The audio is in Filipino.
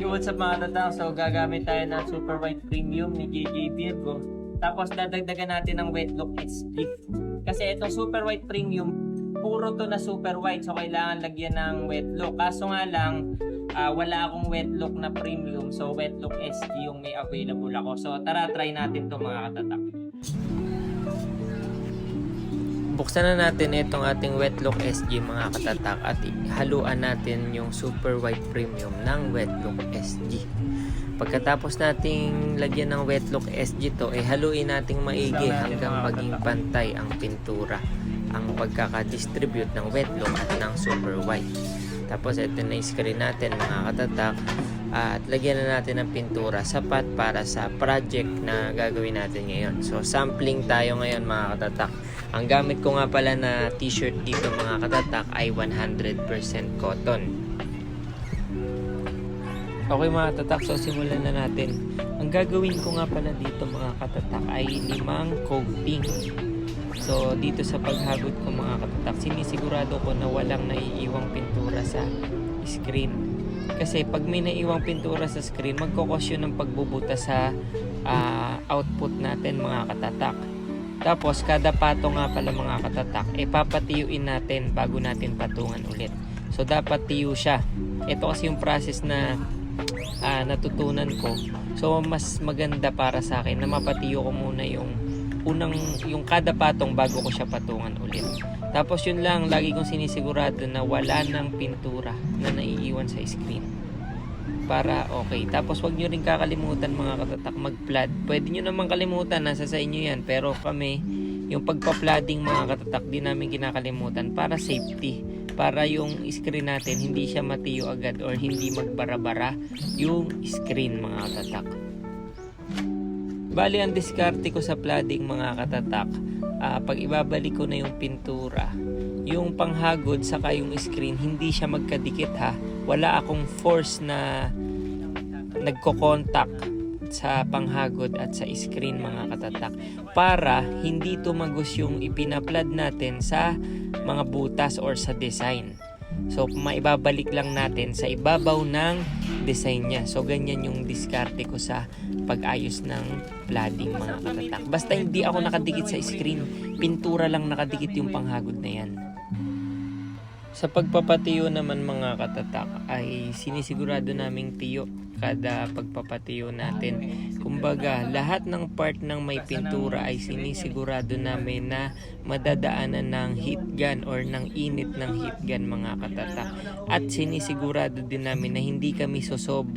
Yung what's up mga tatang, so gagamit tayo ng Super White Premium ni JJ Virgo. Tapos dadagdagan natin ng Wet Look SG. Kasi itong Super White Premium, puro to na Super White. So kailangan lagyan ng Wet Look. Kaso nga lang, ah, wala akong Wet Look na Premium. So Wet Look SG yung may available ako. So tara, try natin to mga katatak. Buksan na natin itong ating Wet Look SG mga katatak at haluan natin yung Super White Premium ng Wet Look SG. Pagkatapos nating lagyan ng Wet Look SG to, eh haluin nating maigi hanggang maging pantay ang pintura ang pagkakadistribute ng Wet Look at ng Super White. Tapos ito na screen natin mga katatak at lagyan na natin ng pintura sapat para sa project na gagawin natin ngayon. So sampling tayo ngayon mga katatak. Ang gamit ko nga pala na t-shirt dito mga katatak ay 100% cotton. Okay mga katatak, so simulan na natin. Ang gagawin ko nga pala dito mga katatak ay limang coating. So dito sa paghagod ko mga katatak, sinisigurado ko na walang naiiwang pintura sa screen. Kasi pag may naiiwang pintura sa screen, magkokos yun ng pagbubuta sa ah, output natin mga katatak. Tapos kada pato nga pala mga katatak, e papatiyuin natin bago natin patungan ulit. So dapat tiyo siya. Ito kasi yung process na ah, natutunan ko. So mas maganda para sa akin na mapatiyo ko muna yung unang yung kada patong bago ko siya patungan ulit. Tapos yun lang, lagi kong sinisigurado na wala ng pintura na naiiwan sa screen. Para okay. Tapos wag nyo rin kakalimutan mga katatak mag-flood. Pwede nyo naman kalimutan, nasa sa inyo yan. Pero kami, yung pagpa-flooding mga katatak, di namin kinakalimutan para safety. Para yung screen natin hindi siya matiyo agad or hindi magbara-bara yung screen mga katatak. Bali, ang diskarte ko sa flooding mga katatak, ah, pag ibabalik ko na yung pintura, yung panghagod saka yung screen, hindi siya magkadikit ha. Wala akong force na nagko-contact sa panghagod at sa screen mga katatak para hindi tumagos yung ipinaplad natin sa mga butas or sa design. So, maibabalik lang natin sa ibabaw ng design niya. So, ganyan yung diskarte ko sa pag-ayos ng flooding mga katatak. Basta hindi ako nakadikit sa screen, pintura lang nakadikit yung panghagod na yan. Sa pagpapatiyo naman mga katatak ay sinisigurado naming tiyo kada pagpapatiyo natin. Kumbaga, lahat ng part ng may pintura ay sinisigurado namin na madadaanan ng heat gun or ng init ng heat gun mga katatak. At sinisigurado din namin na hindi kami sosobra